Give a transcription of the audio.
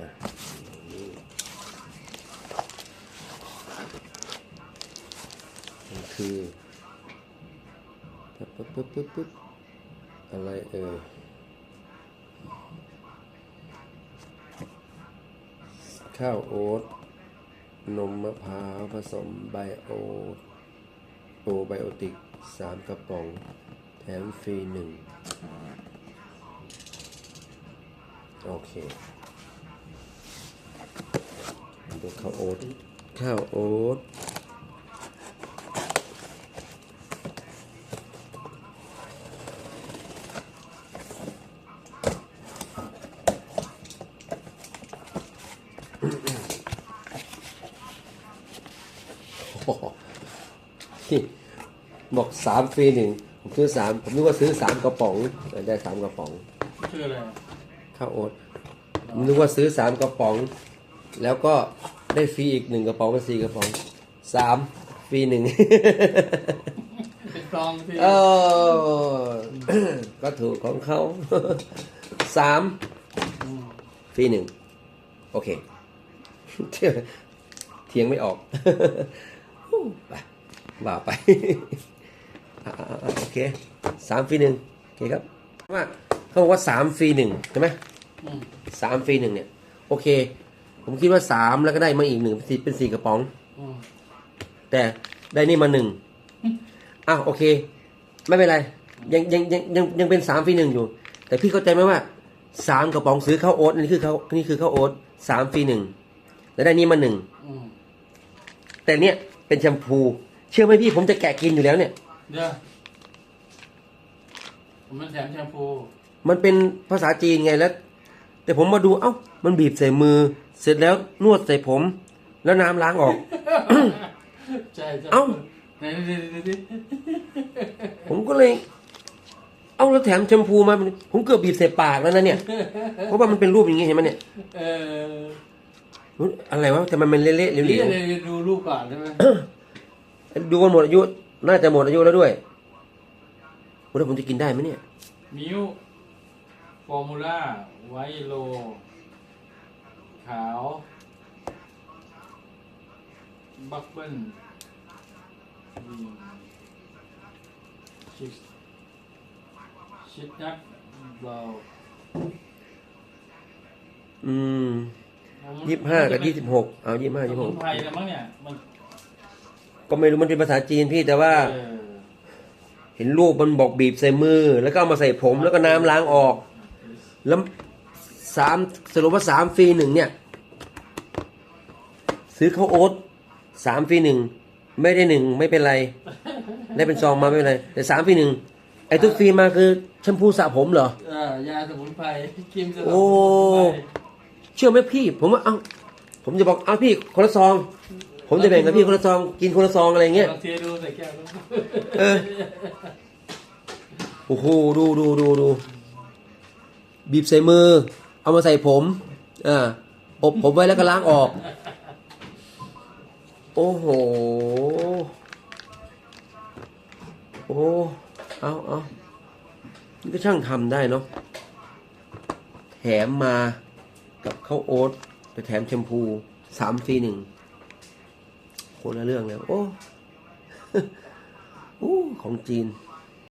นะนี่มันคือปึ๊บปึ๊บปึ๊บปึ๊บอะไรเอ่ยข้าวโอ๊ตนมมะพร้าวผสมไบโอโปรไบโอติกสามกระป๋อง แถมฟรีหนึ่งโอเค ดูข้าวโอ๊ตข้าวโอ๊ตโอ้โหนี่บอกสามฟรีหนึ่งผมซื้อสามผมนึกว่าซื้อสามกระป๋องเออได้สามกระป๋องชื่ออะไรข้าวโอ๊ตผมนึกว่าซื้อสามกระป๋อง แล้วก็ ได้ฟรีอีกหนึ่งกระป๋องเป็นสี่กระป๋องสามฟรีหนึ่ง เป็นกลองที่เออก็ถูกของเขาสามฟรีหนึ่งโอเค เทียงไม่ออกไปว่าไปอ่าๆๆโอเคสามฟรีหนึ่งโอเคครับว่าเขาบอกว่าสามฟรีหนึ่งใช่ไหมอืมสามฟรีหนึ่งเนี่ย โอเค ผมคิดว่าสามแล้วก็ได้มาอีกหนึ่งเป็นสี่เป็นสี่กระป๋อง อืมแต่ได้นี่มาหนึ่งอ้าวโอเค ไม่เป็นไร ยังยังยังยังยังเป็นสามฟรีหนึ่งอยู่ แต่พี่เข้าใจไหมว่าสามกระป๋องซื้อข้าวโอ๊ตนี่คือข้าวนี่คือข้าวโอ๊ตสามฟรีหนึ่งแล้วได้นี่มาหนึ่งอืมแต่เนี่ยเป็นแชมพู เชื่อไหมพี่ผมจะแกะกินอยู่แล้วเนี่ย เดี๋ยวผมมันแถมแชมพูมันเป็นภาษาจีนไงแล้ว แต่ผมมาดูเอ้ามันบีบใส่มือ เสร็จแล้วนวดใส่ผม แล้วน้ำล้างออก ใช่ใช่เอ้า ไหนดูดิดูดิผมก็เลย เอ้าแล้วแถมแชมพูมา ผมเกือบบีบใส่ปากแล้วนะเนี่ย เพราะว่ามันเป็นรูปอย่างงี้เห็นไหมเนี่ยเอออุ๊ยอะไรวะแต่มันเป็นเละๆเหลนี่วเลยดูรูปก่อนใช่ไหมๆดูกันหมดอายุ น่าจะหมดอายุแล้วด้วยโอ้แล้วผมจะกินได้ไหมเนี่ย มิว ฟอร์มูล่าไวโล ขาว บักเบิ้ลอืมชิสชิดนัทเบาอืมยี่ห้ากับยี่สิบหกเอายี่ห้าสยี่หมุกนไพรแล้วมั้งเนี่ยมันก็ไม่รู้มันเป็นภาษาจีนพี่แต่ว่าเออเห็นรูปมันบอกบีบใส่มือ แล้วก็เอามาใส่ผมแล้วก็น้ำล้างออก แล้วสามสรุปว่าสามฟรีหนึ่งเนี่ย ซื้อข้าวโอ๊ตสามฟรีหนึ่งไม่ได้หนึ่งไม่เป็นไร ได้เป็นซองมาไม่เป็นไร แต่สามฟรีหนึ่งไอ้ทุกฟรีมาคือแชมพูสระผมเหรอเออยาสมุนไพรครีมสมุนโอ้ไพรเชื่อไหมพี่ ผมว่าเอ้าผมจะบอกเอาพี่คนละซอง ผมจะแบ่งกับพี่คนละซอง กินคนละซองอะไรเงี้ยลองเทดูใส่แก้วดูเออโอ้โหดูดูดูดู บีบใส่มือ เอามาใส่ผมอ่าอบผมไว้แล้วก็ล้างออก โอ้โห โอ้ เอาเอานี่ก็ช่างทำได้เนาะ แถมมากับข้าวโอ๊ตแต่แถมแชมพูสามฟรีหนึ่งคนละเรื่องแล้ว โอ้โอ้ของจีน